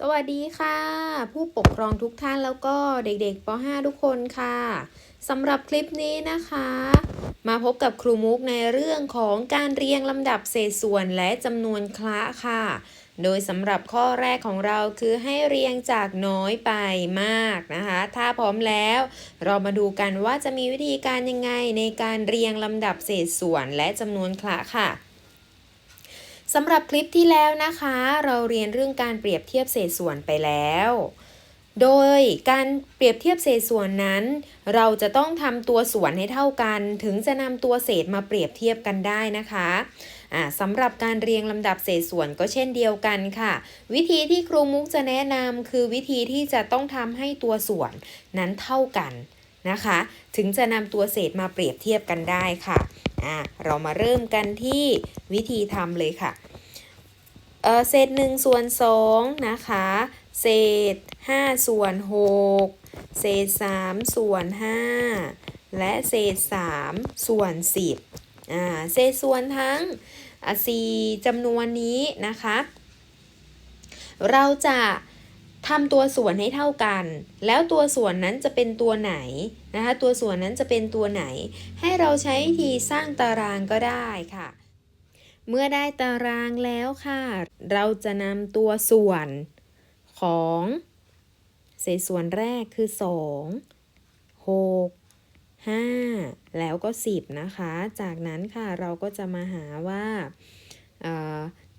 สวัสดีค่ะ ผู้ปกครองทุกท่านแล้วก็เด็กๆป .5 ทุกคนค่ะสำหรับคลิปนี้นะคะ มาพบกับครูมุกในเรื่องของการเรียงลำดับเศษส่วนและจำนวนคละค่ะ โดยสำหรับข้อแรกของเราคือให้เรียงจากน้อยไปมากนะคะ ถ้าพร้อมแล้ว เรามาดูกันว่าจะมีวิธีการยังไงในการเรียงลำดับเศษส่วนและจำนวนคละค่ะ สำหรับคลิปที่แล้วนะคะ เราเรียนเรื่องการเปรียบเทียบเศษส่วนไปแล้ว โดยการเปรียบเทียบเศษส่วนนั้น เราจะต้องทำตัวส่วนให้เท่ากัน ถึงจะนำตัวเศษมาเปรียบเทียบกันได้นะคะสำหรับการเรียงลำดับเศษส่วนก็เช่นเดียวกันค่ะ วิธีที่ครูมุกจะแนะนำคือวิธีที่จะต้องทำให้ตัวส่วนนั้นเท่ากัน นะคะ ถึงจะนำตัวเศษมาเปรียบเทียบกันได้ค่ะอ่าเรามาเริ่มกันที่วิธีทำเลยค่ะเออเศษ1ส่วน2นะคะ เศษ5ส่วน6เศษ3ส่วน5และเศษ3ส่วน10อ่าเศษส่วนทั้งสี่จำนวนนี้นะคะ เราจะ ทำตัวส่วนให้เท่ากัน แล้วตัวส่วนนั้นจะเป็นตัวไหนนะคะ ตัวส่วนนั้นจะเป็นตัวไหน ให้เราใช้วิธีสร้างตารางก็ได้ค่ะ เมื่อได้ตารางแล้วค่ะ เราจะนำตัวส่วนของเศษส่วนแรกคือ 2 6 5 แล้วก็ 10 นะคะ จากนั้นค่ะเราก็จะมาหาว่า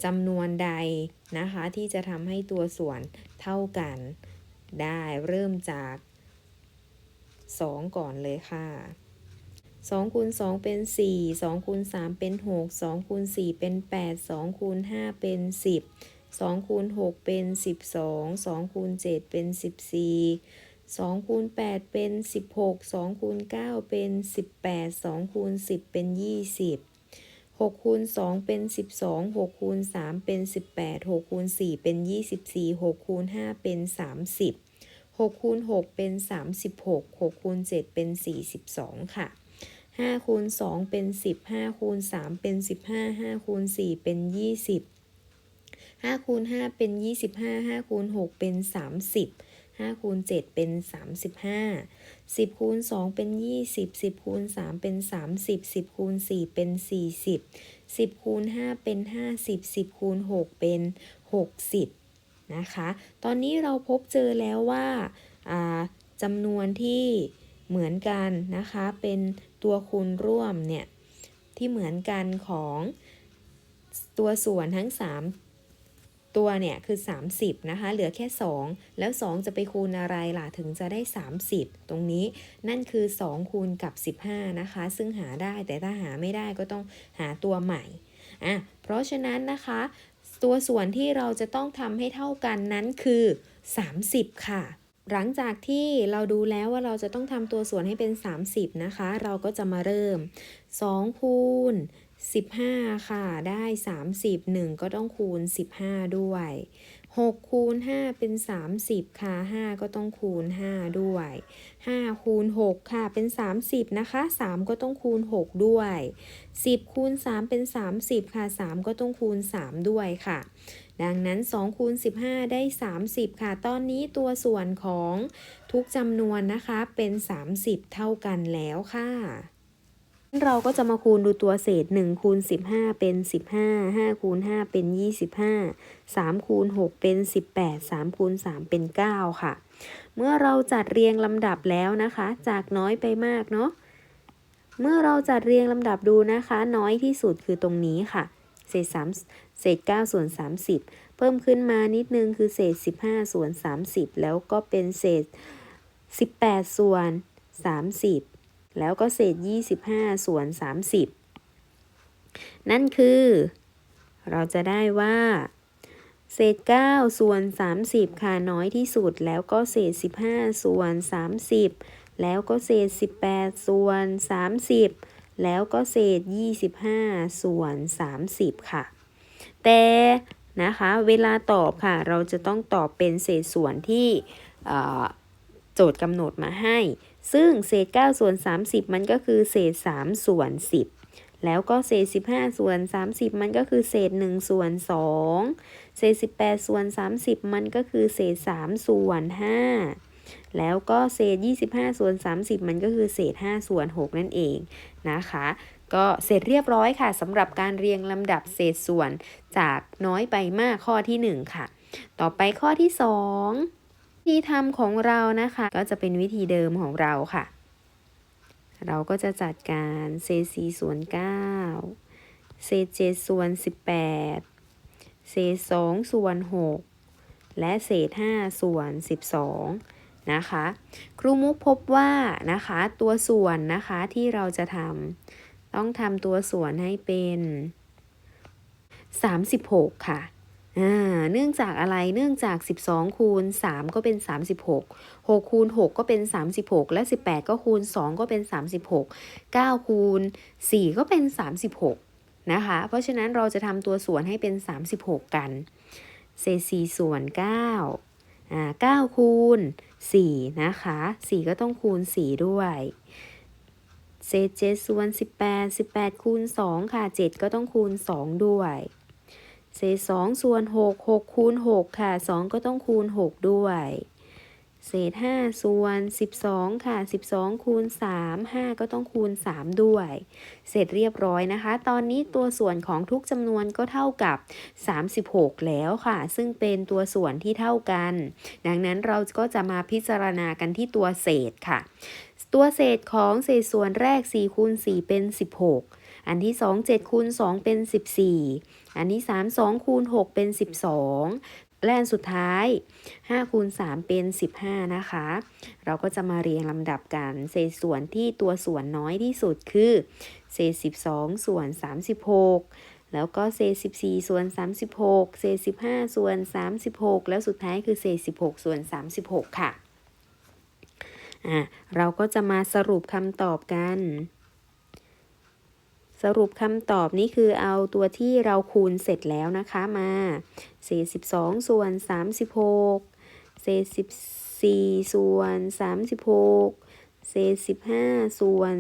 จำนวนใดนะคะ ที่จะทำให้ตัวส่วนเท่ากัน ได้เริ่มจาก 2 ก่อนเลยค่ะ2คูณ2เป็น 4 2คูณ3เป็น 6 2คูณ4เป็น 8 2คูณ5เป็น 10 2คูณ6เป็น 12 2คูณ7เป็น 14 2คูณ8เป็น 16 2คูณ9เป็น 18 2คูณ10 เป็น 20 6คูณ2เป็น 12 6คูณ3เป็น 18 6คูณ4เป็น 24 6คูณ5เป็น 30 6คูณ6เป็น 36 6คูณ7เป็น 42 ค่ะ5คูณ2เป็น 10 5คูณ3เป็น 15 5คูณ4เป็น 20 5คูณ5เป็น 25 5คูณ6เป็น 30 5คูณ7เป็น 35 10คูณ2เป็น 20 10คูณ3เป็น 30 10คูณ4เป็น 40 10คูณ5เป็น 50 10คูณ6เป็น 60 นะคะ ตอนนี้เราพบเจอแล้วว่าาจำนวนที่เหมือนกันนะคะ เป็นตัวคูณร่วมเนี่ย ที่เหมือนกันของตัวส่วนทั้ง 3 ตัวเนี่ยคือ 30 นะคะ เหลือแค่ 2 แล้ว 2 จะไปคูณอะไรล่ะถึงจะได้ 30 ตรงนี้นั่นคือ 2 คูณกับ 15 นะคะ ซึ่งหาได้แต่ถ้าหาไม่ได้ก็ต้องหาตัวใหม่อะเพราะฉะนั้นนะคะ ตัวส่วนที่เราจะต้องทำให้เท่ากันนั้นคือ 30 ค่ะหลังจากที่เราดูแล้วว่าเราจะต้องทำตัวส่วนให้เป็น 30 นะคะ เราก็จะมาเริ่ม 2 คูณ 15 ค่ะ ได้ 30 1 ก็ต้องคูณ 15 ด้วย 6 คูณ 5 เป็น 30 ค่ะ 5 ก็ต้องคูณ 5 ด้วย 5 คูณ 6 ค่ะ เป็น 30 นะคะ 3 ก็ต้องคูณ 6 ด้วย 10 คูณ 3 เป็น 30 ค่ะ 3 ก็ต้องคูณ 3 ด้วยค่ะดังนั้น2คูณ15 ได้ 30 ค่ะ ตอนนี้ตัวส่วนของทุกจำนวนนะคะเป็น 30 เท่ากันแล้วค่ะ เราก็จะมาคูณดูตัวเศษ1คูณ15 เป็น 15 5คูณ5เป็น 25 3คูณ6เป็น 18 3คูณ3เป็น 9 ค่ะ เมื่อเราจัดเรียงลำดับแล้วนะคะ จากน้อยไปมากเนาะเมื่อเราจัดเรียงลำดับดูนะคะ น้อยที่สุดคือตรงนี้ค่ะ เศษ3เศษ9ส่วน 30 เพิ่มขึ้นมานิดนึงคือเศษ 15 ส่วน 30 แล้วก็เป็นเศษ 18 ส่วน 30 แล้วก็เศษ 25 ส่วน 30 นั่นคือ เราจะได้ว่า เศษ 9 ส่วน 30 ค่ะน้อยที่สุด แล้วก็เศษ 15 ส่วน 30 แล้วก็เศษ 18 ส่วน 30 แล้วก็เศษ 25 ส่วน 30 ค่ะ แต่นะคะเวลาตอบค่ะ เราจะต้องตอบเป็นเศษส่วนที่โจทย์กำหนดมาให้ ซึ่งเศษ9ส่วน30 มันก็คือเศษ 3 ส่วน 10 แล้วก็เศษ 15 ส่วน 30 มันก็คือเศษ 1 ส่วน 2 เศษ 18 ส่วน 30 มันก็คือเศษ 3 ส่วน 5 แล้วก็เศษ 25 ส่วน 30 มันก็คือเศษ 5 ส่วน 6 นั่นเองนะคะก็เสร็จเรียบร้อยค่ะสำหรับการเรียงลำดับเศษส่วนจากน้อยไปมากข้อที่ 1 ค่ะ ต่อไปข้อที่ 2 ที่ทำของเรานะคะ ก็จะเป็นวิธีเดิมของเราค่ะ เราก็จะจัดการเศษ4ส่วน9เศษ7ส่วน18เศษ2ส่วน6และเศษ5ส่วน12นะคะครูมุกพบว่านะคะตัวส่วนนะคะที่เราจะทำต้องทำตัวส่วนให้เป็น 36 ค่ะอ่า เนื่องจากอะไร เนื่องจาก 12 คูณ 3 ก็เป็น 36 6 คูณ 6 ก็เป็น 36 และ 18 ก็คูณ 2 ก็เป็น 36 9 คูณ 4 ก็เป็น 36 นะคะ เพราะฉะนั้นเราจะทำตัวส่วนให้เป็น 36 กัน เศษ4ส่วน 9 อ่า 9 คูณ 4 นะคะ 4 ก็ต้องคูณ 4 ด้วยเศษ7ส่วน 18 18 คูณ 2 ค่ะ 7 ก็ต้องคูณ 2 ด้วย เศษ2ส่วน6 6คูณ6ค่ะ 2 ก็ต้องคูณ 6 ด้วย เศษ5ส่วน 12 ค่ะ 12 คูณ 3 5 ก็ต้องคูณ 3 ด้วย เสร็จเรียบร้อยนะคะ ตอนนี้ตัวส่วนของทุกจำนวนก็เท่ากับ 36 แล้วค่ะ ซึ่งเป็นตัวส่วนที่เท่ากัน ดังนั้นเราก็จะมาพิจารณากันที่ตัวเศษค่ะ ตัวเศษของเศษส่วนแรก4คูณ4เป็น 16 อันที่2 7คูณ2เป็น14อันที่3 2คูณ6เป็น12และอันสุดท้าย5คูณ3เป็น 15 นะคะ เราก็จะมาเรียงลำดับกัน เศษส่วนที่ตัวส่วนน้อยที่สุดคือ เศษ 12 ส่วน 36 แล้วก็เศษ 14 ส่วน 36 เศษ 15 ส่วน 36 แล้วสุดท้ายคือเศษ 16 ส่วน 36 ค่ะ อะเราก็จะมาสรุปคำตอบกัน สรุปคำตอบนี้คือเอาตัวที่เราคูณเสร็จแล้วนะคะมาเศษ12 ส่วน 36 เศษ 14 ส่วน 36 เศษ 15 ส่วน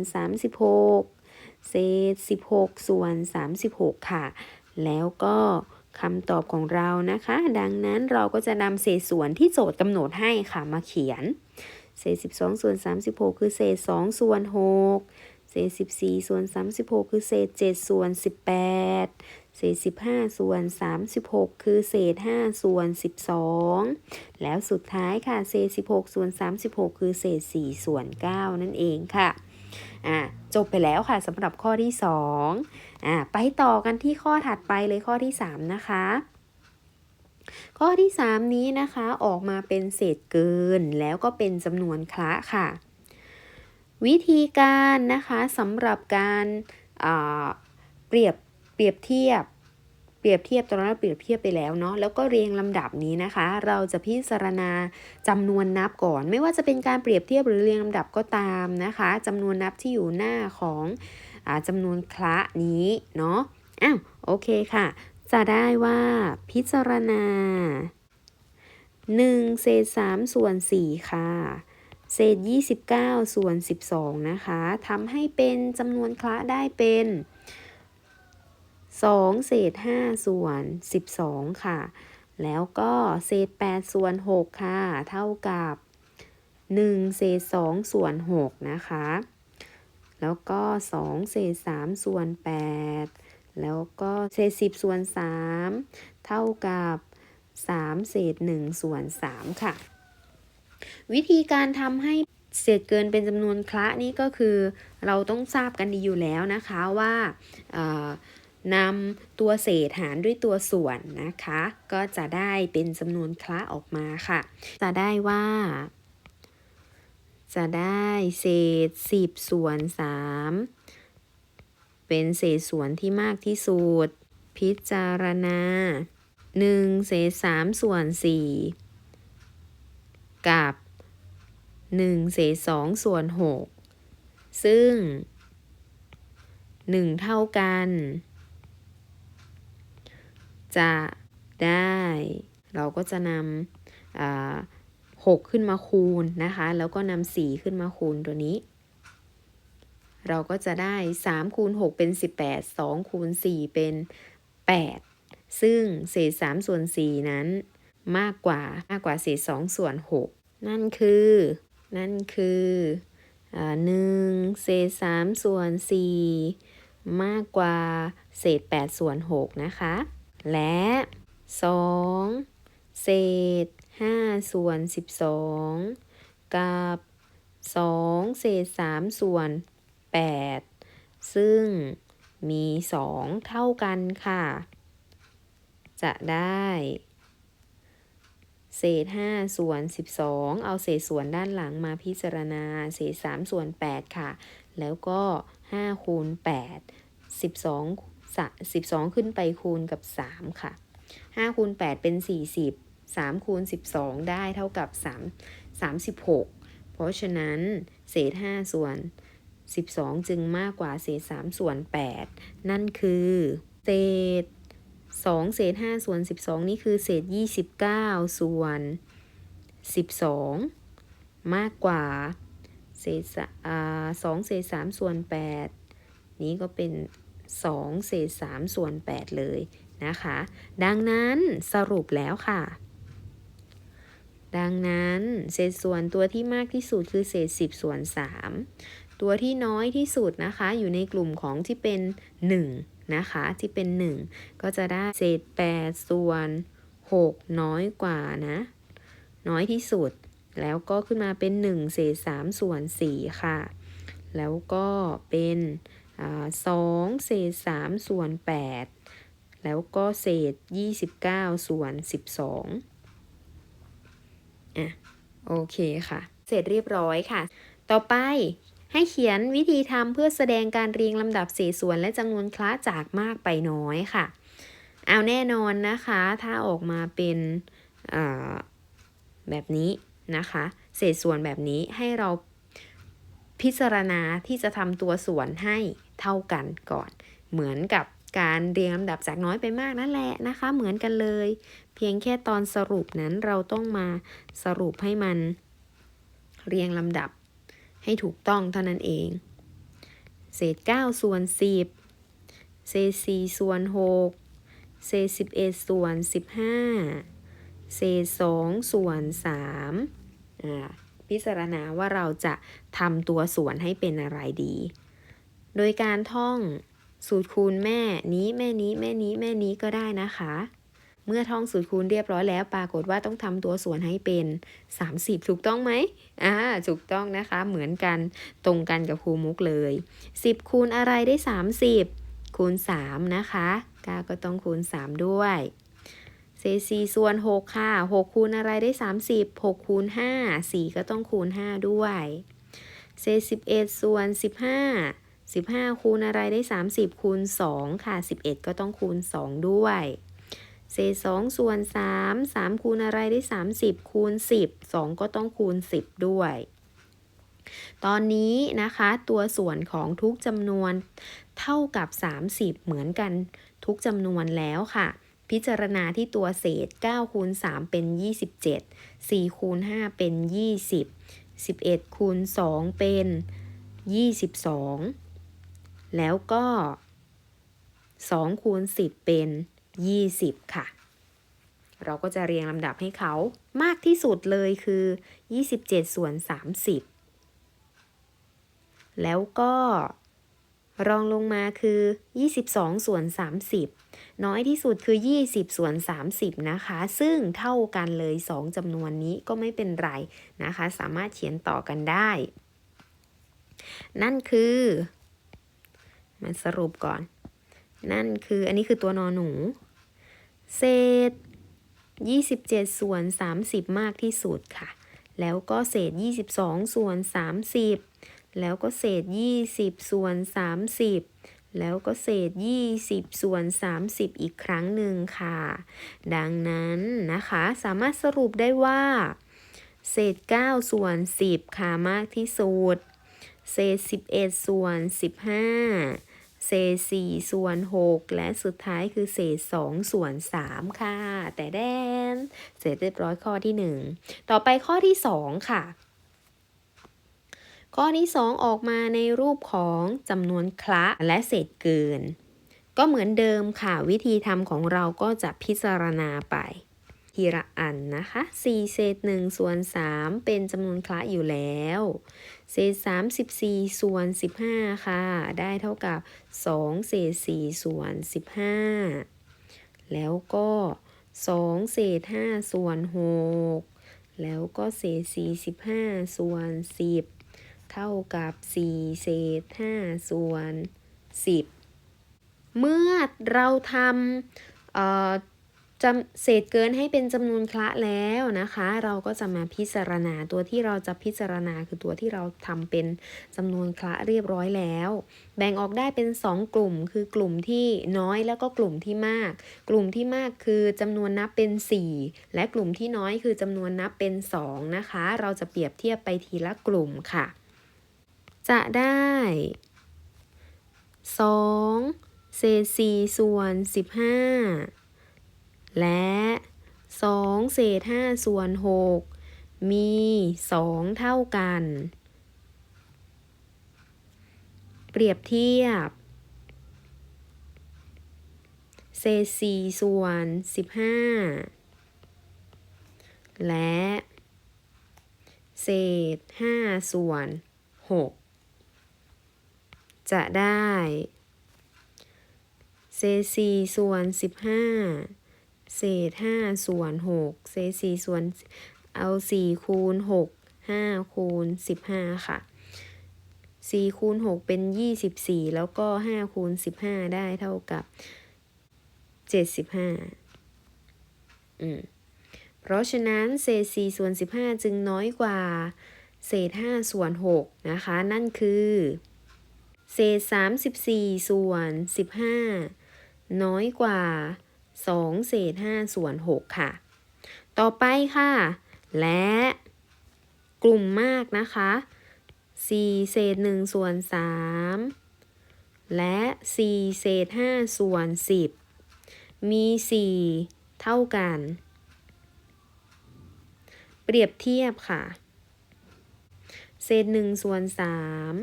36 เศษ 16 ส่วน 36 ค่ะ แล้วก็คำตอบของเรานะคะ ดังนั้นเราก็จะนำเศษส่วนที่โจทย์กำหนดให้ค่ะมาเขียน เศษ 12 ส่วน 36 คือเศษ 2 ส่วน 6 ษ14 ส่วน 36 คือเศษ 7 ส่วน 18 เศษ 15 ส่วน 36 คือเศษ 5 ส่วน 12 แล้วสุดท้ายค่ะ เศษ 16 ส่วน 36 คือเศษ 4 ส่วน 9 นั่นเองค่ะอะจบไปแล้วค่ะสำหรับข้อที่2อะไปต่อกันที่ข้อถัดไปเลยข้อที่ 3 นะคะข้อที่ 3 นี้นะคะออกมาเป็นเศษเกินแล้วก็เป็นจำนวนคละค่ะ วิธีการนะคะสำหรับการอ่าเปรียบเปรียบเทียบ เปรียบเทียบตอนนั้นเราเปรียบเทียบไปแล้วเนาะแล้วก็เรียงลำดับนี้นะคะ เราจะพิจารณาจำนวนนับก่อน ไม่ว่าจะเป็นการเปรียบเทียบหรือเรียงลำดับก็ตามนะคะจำนวนนับที่อยู่หน้าของอจำนวนคละนี้เนาะอ้าวโอเคค่ะ จะได้ว่าพิจารณา1เศษ3ส่วน4ค่ะ เศษ 29 ส่วน 12 นะคะทำให้เป็นจำนวนคละได้เป็น 2 เศษ 5 ส่วน 12 ค่ะ แล้วก็เศษ 8 ส่วน 6 ค่ะ เท่ากับ 1 เศษ 2 ส่วน 6 นะคะ แล้วก็ 2 เศษ 3 ส่วน 8 แล้วก็เศษ 10 ส่วน 3 เท่ากับ 3 เศษ 1 ส่วน 3 ค่ะ วิธีการทำให้เศษเกินเป็นจำนวนคละนี่ก็คือเราต้องทราบกันดีอยู่แล้วนะคะว่านำตัวเศษหารด้วยตัวส่วนนะคะ ก็จะได้เป็นจำนวนคละออกมาค่ะ จะได้ว่า จะได้เศษ 10 ส่วน 3 เป็นเศษส่วนที่มากที่สุด พิจารณา 1 เศษ 3 ส่วน 4 กับ 1 เศษ2ส่วน 6 ซึ่ง 1 เท่ากัน จะได้ เราก็จะนำอ่า6ขึ้นมาคูณนะคะ แล้วก็นำ4ขึ้นมาคูณตัวนี้ เราก็จะได้3คูณ6เป็น18 2คูณ4เป็น 8 ซึ่งเศษ3ส่วน4นั้นมากกว่ามากกว่าเศษ2ส่วน6 นั่นคือ นั่นคือหนึ่งเศษ3ส่วน4มากกว่าเศษ8ส่วน6นะคะ และ2เศษ5ส่วน12กับ2เศษ3ส่วน8ซึ่งมี2เท่ากันค่ะ จะได้ เศษ 5 ส่วน 12 เอาเศษส่วนด้านหลังมาพิจารณา เศษ 3 ส่วน 8 ค่ะ แล้วก็ 5 คูณ 8 12สะ12 ขึ้นไปคูณกับ 3 ค่ะ 5 คูณ 8 เป็น 40 3 คูณ 12 ได้เท่ากับ 3 36 เพราะฉะนั้นเศษ 5 ส่วน 12 จึงมากกว่าเศษ 3 ส่วน 8 นั่นคือ เศษ 2 เศษ 5 ส่วน 12 นี่คือเศษ 29 ส่วน 12 มากกว่า เศษสอ่า2เศษ 3 ส่วน 8 นี้ก็เป็น 2 เศษ 3 ส่วน 8 เลยนะคะ ดังนั้นสรุปแล้วค่ะ ดังนั้นเศษส่วนตัวที่มากที่สุดคือเศษ 10 ส่วน 3 ตัวที่น้อยที่สุดนะคะ อยู่ในกลุ่มของที่เป็น 1 นะคะที่เป็น 1 ก็จะได้เศษ 8 ส่วน 6 น้อยกว่านะ น้อยที่สุด แล้วก็ขึ้นมาเป็น 1 เศษ 3 ส่วน 4 ค่ะ แล้วก็เป็นอ่า2เศษ 3 ส่วน 8 แล้วก็เศษ 29 ส่วน 12อะโอเคค่ะ เสร็จเรียบร้อยค่ะ ต่อไป ให้เขียนวิธีทำเพื่อแสดงการเรียงลำดับเศษส่วนและจำนวนคละจากมากไปน้อยค่ะ เอาแน่นอนนะคะ ถ้าออกมาเป็นแบบนี้นะคะ เศษส่วนแบบนี้ให้เราพิจารณาที่จะทำตัวส่วนให้เท่ากันก่อน เหมือนกับการเรียงลำดับจากน้อยไปมากนั่นแหละนะคะ เหมือนกันเลย เพียงแค่ตอนสรุปนั้นเราต้องมาสรุปให้มันเรียงลำดับ ให้ถูกต้องเท่านั้นเอง เศษ 9 ส่วน 10 เศษ 4 ส่วน 6 เศษ 11 ส่วน 15 เศษ 2 ส่วน3อ่าพิจารณาว่าเราจะทำตัวส่วนให้เป็นอะไรดี โดยการท่องสูตรคูณแม่นี้แม่นี้แม่นี้แม่นี้ก็ได้นะคะ เมื่อท่องสูตรคูณเรียบร้อยแล้ว ปรากฏว่าต้องทำตัวส่วนให้เป็น 30 ถูกต้องไหมอ่าถูกต้องนะคะ เหมือนกันตรงกันกับครูมุกเลย 10 คูณอะไรได้ 30 คูณ 3 นะคะกาก็ต้องคูณ 3 ด้วยเศษ4ส่วน 6 ค่ะ 6 คูณอะไรได้ 30 6 คูณ 5 4 ก็ต้องคูณ 5 ด้วยเศษ11 ส่วน 15 15 คูณอะไรได้ 30 คูณ 2 ค่ะ 11 ก็ต้องคูณ 2 ด้วย เศษ2ส่วน3 3คูณอะไรได้30คูณ10 2ก็ต้องคูณ10ด้วยตอนนี้นะคะตัวส่วนของทุกจำนวนเท่ากับ 30 เหมือนกันทุกจำนวนแล้วค่ะ พิจารณาที่ตัวเศษ9คูณ3เป็น 27 4คูณ5เป็น 20 11คูณ2เป็น 22 แล้วก็2คูณ10 เป็น 20 ค่ะ เราก็จะเรียงลำดับให้เขามากที่สุดเลยคือ 27 ส่วน 30 แล้วก็รองลงมาคือ 22 ส่วน 30 น้อยที่สุดคือ 20 ส่วน 30 นะคะ ซึ่งเท่ากันเลย 2จำนวนนี้ก็ไม่เป็นไรนะคะ สามารถเขียนต่อกันได้ นั่นคือมาสรุปก่อน นั่นคืออันนี้คือตัวนอนหนู เศษ 27 ส่วน 30 มากที่สุดค่ะ แล้วก็เศษ 22 ส่วน 30 แล้วก็เศษ 20 ส่วน 30 แล้วก็เศษ 20 ส่วน 30 อีกครั้งหนึ่งค่ะ ดังนั้นนะคะสามารถสรุปได้ว่า เศษ 9 ส่วน 10 ค่ะมากที่สุด เศษ 11 ส่วน 15 เศษ4ส่วน6และสุดท้ายคือเศษ2ส่วน3ค่ะ แต่แดน เสร็จเรียบร้อยข้อที่1ต่อไปข้อที่2ค่ะ ข้อที่2ออกมาในรูปของจำนวนคละและเศษเกิน ก็เหมือนเดิมค่ะ วิธีทำของเราก็จะพิจารณาไปทีละอันนะคะ 4 เศษ1ส่วน3เป็นจำนวนคละอยู่แล้ว เศษ34 ส่วน 15 ค่ะ ได้เท่ากับ 2 เศษ 4 ส่วน 15 แล้วก็ 2 เศษ 5 ส่วน 6 แล้วก็เศษ 45 ส่วน 10 เท่ากับ 4 เศษ 5 ส่วน 10 เมื่อเราทำเอ่อ จำเศษเกินให้เป็นจำนวนคละแล้วนะคะ เราก็จะมาพิจารณาตัวที่เราจะพิจารณาคือตัวที่เราทำเป็นจำนวนคละเรียบร้อยแล้ว แบ่งออกได้เป็น 2 กลุ่ม คือกลุ่มที่น้อยแล้วก็กลุ่มที่มาก กลุ่มที่มากคือจำนวนนับเป็น 4 และกลุ่มที่น้อยคือจำนวนนับเป็น 2 นะคะ เราจะเปรียบเทียบไปทีละกลุ่มค่ะ จะได้ 2 เศษ4ส่วน 15 และ 2 เศษ 5 ส่วน 6 มี 2 เท่ากัน เปรียบเทียบ เศษ 4 ส่วน 15 และ เศษ 5 ส่วน 6 จะได้ เศษ 4 ส่วน 15 เศษ5ส่วน6เศษ4ส่วนเอา4คูณ6 5คูณ15ค่ะ4คูณ6เป็น24แล้วก็5คูณ15ได้เท่ากับ75อืมเพราะฉะนั้นเศษ4ส่วน15จึงน้อยกว่าเศษ5ส่วน6นะคะ นั่นคือเศษ34ส่วน15น้อยกว่า 2 เศษ 5 ส่วน 6 ค่ะ ต่อไปค่ะ และกลุ่มมากนะคะ 4 เศษ 1 ส่วน 3 และ 4 เศษ 5 ส่วน 10 มี 4 เท่ากัน เปรียบเทียบค่ะ เศษ 1 ส่วน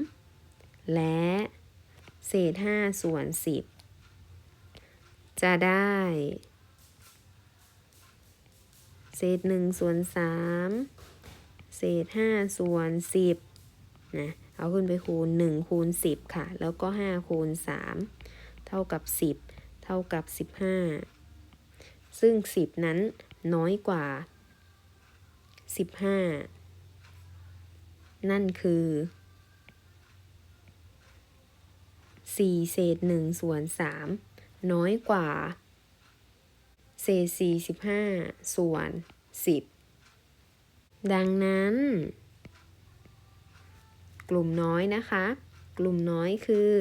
3 และเศษ 5 ส่วน 10 จะได้ เศษ1ส่วน3เศษ5ส่วน10นะเอาขึ้นไปคูณ1คูณ10ค่ะ แล้วก็5คูณ3เท่ากับ10เท่ากับ15ซึ่ง10นั้นน้อยกว่า15นั่นคือ4เศษ1ส่วน3 น้อยกว่าเศษ45 ส่วน 10 ดังนั้น กลุ่มน้อยนะคะ กลุ่มน้อยคือ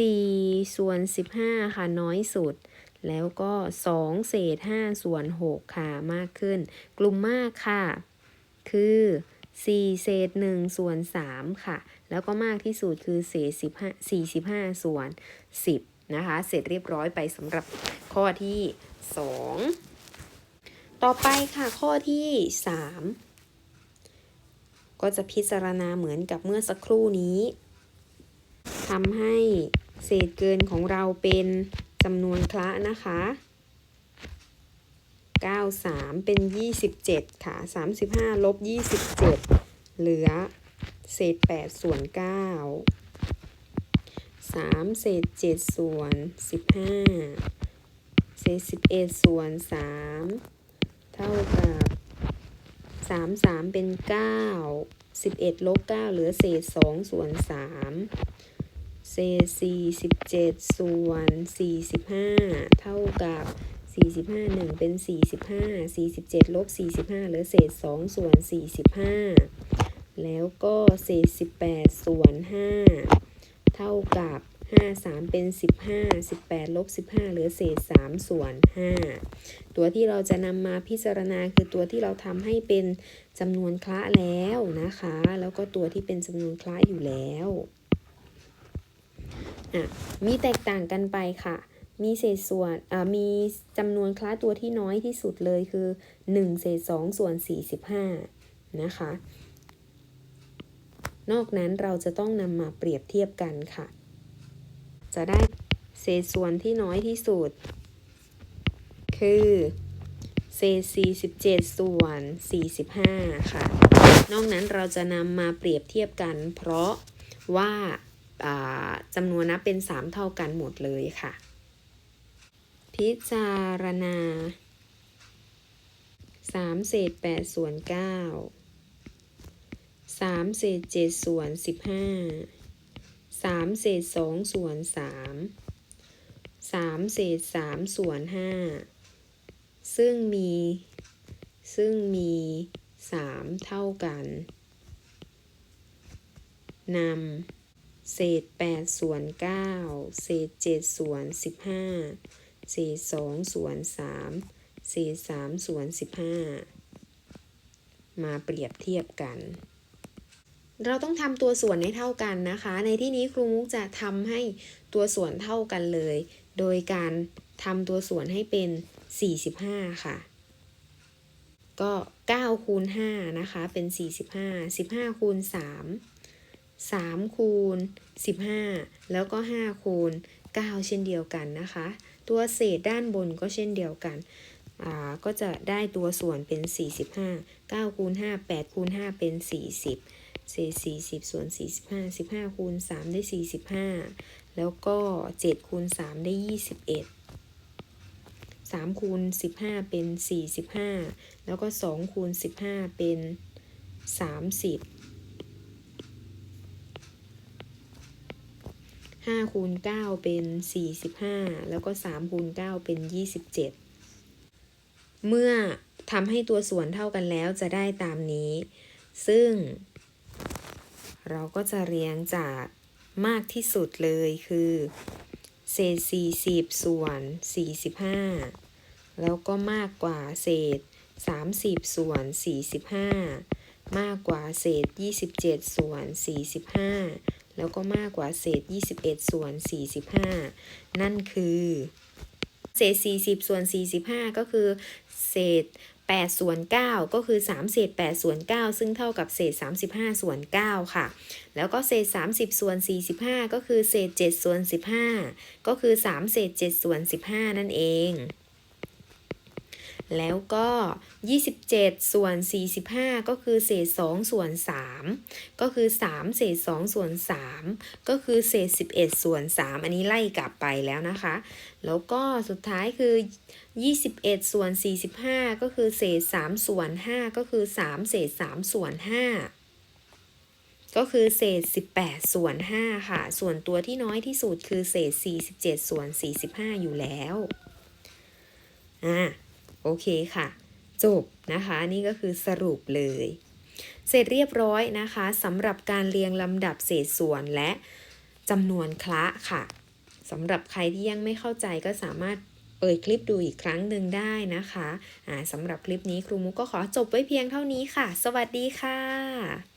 34 ส่วน 15 ค่ะ น้อยสุด แล้วก็ 2 เศษ 5 ส่วน 6 ค่ะ มากขึ้น กลุ่มมากค่ะ คือ 4 เศษ 1 ส่วน 3 ค่ะ แล้วก็มากที่สุดคือเศษ 15 45 ส่วน 10 นะคะ เสร็จเรียบร้อยไปสำหรับข้อที่ 2 ต่อไปค่ะข้อที่ 3 ก็จะพิจารณาเหมือนกับเมื่อสักครู่นี้ทำให้เศษเกินของเราเป็นจำนวนคละนะคะ 93 เป็น 27 ค่ะ 35 ลบ 27 เหลือ เศษ 8 ส่วน 9 3 เศษ 7 ส่วน 15 เศษ 11 ส่วน 3 เท่ากับ 3 3 เป็น 9 11 ลบ 9 เหลือเศษ 2 ส่วน 3 เศษ 47 ส่วน 45 เท่ากับ 45 1 เป็น 45 47 ลบ 45 เหลือเศษ 2 ส่วน 45 แล้วก็เศษ 18 ส่วน 5 ท่ากับ 5 3 เป็น 15 18ลบ15 เหลือเศษ 3 ส่วน 5 ตัวที่เราจะนำมาพิจารณาคือตัวที่เราทำให้เป็นจำนวนคละแล้วนะคะ แล้วก็ตัวที่เป็นจำนวนคละอยู่แล้วอะมีแตกต่างกันไปค่ะ มีเศษส่วนอ่ามีจำนวนคละตัวที่น้อยที่สุดเลยคือ 1 เศษ 2 ส่วน 45 นะคะ นอกนั้นเราจะต้องนำมาเปรียบเทียบกันค่ะ จะได้เศษส่วนที่น้อยที่สุด คือเศษ 47 ส่วน 45 ค่ะ นอกนั้นเราจะนำมาเปรียบเทียบกัน เพราะว่าจำนวนนับเป็น 3 เท่ากันหมดเลยค่ะ พิจารณา 3 เศษ 8 ส่วน 9 3เศษ7ส่วน15 3เศษ2ส่วน3 3เศษ3ส่วน5ซึ่งมี ซึ่งมี3เท่ากันนำเศษ8ส่วน9เศษ7ส่วน15เศษ2ส่วน3เศษ3ส่วน15มาเปรียบเทียบกัน เราต้องทำตัวส่วนให้เท่ากันนะคะ ในที่นี้ครูมุกจะทำให้ตัวส่วนเท่ากันเลย โดยการทำตัวส่วนให้เป็น 45 ค่ะ ก็ 9 คูณ 5 นะคะ เป็น 45 15 คูณ 3 3 คูณ 15 แล้วก็ 5 คูณ 9 เช่นเดียวกันนะคะ ตัวเศษด้านบนก็เช่นเดียวกันอ่าก็จะได้ตัวส่วนเป็น 45 9คูณ5 8คูณ5เป็น 40 เศษ40ส่วน45 15คูณ3ได้45แล้วก็7คูณ3ได้21 3คูณ15เป็น45แล้วก็2คูณ15เป็น30 5คูณ9เป็น45แล้วก็3คูณ9เป็น27เมื่อทำให้ตัวส่วนเท่ากันแล้วจะได้ตามนี้ ซึ่ง เราก็จะเรียงจากมากที่สุดเลยคือเศษ 40 ส่วน 45 แล้วก็มากกว่าเศษ 30 ส่วน 45 มากกว่าเศษ 27 ส่วน 45 แล้วก็มากกว่าเศษ 21 ส่วน 45 นั่นคือ เศษ 40 ส่วน 45 ก็คือเศษ 8 ส่วน 9 ก็คือ 3 เศษ 8 ส่วน 9 ซึ่งเท่ากับเศษ 35 ส่วน 9 ค่ะ แล้วก็เศษ 30 ส่วน 45 ก็คือเศษ 7 ส่วน 15 ก็คือ 3 เศษ 7 ส่วน 15 นั่นเอง แล้วก็ 27 ส่วน 45 ก็คือเศษ 2 ส่วน 3 ก็คือ 3 เศษ 2 ส่วน 3 ก็คือเศษ 11 ส่วน 3 อันนี้ไล่กลับไปแล้วนะคะ แล้วก็สุดท้ายคือ 21 ส่วน 45 ก็คือเศษ 3 ส่วน 5 ก็คือ 3 เศษ 3 ส่วน 5ก็คือเศษ 18 ส่วน 5 ค่ะ ส่วนตัวที่น้อยที่สุดคือเศษ 47 ส่วน 45 อยู่แล้ว อ่า โอเคค่ะ จบนะคะนี่ก็คือสรุปเลย เสร็จเรียบร้อยนะคะสำหรับการเรียงลำดับเศษส่วนและจำนวนคละค่ะสำหรับใครที่ยังไม่เข้าใจก็สามารถเปิดคลิปดูอีกครั้งหนึ่งได้นะคะอ่าสำหรับคลิปนี้ครูมุกก็ขอจบไว้เพียงเท่านี้ค่ะ สวัสดีค่ะ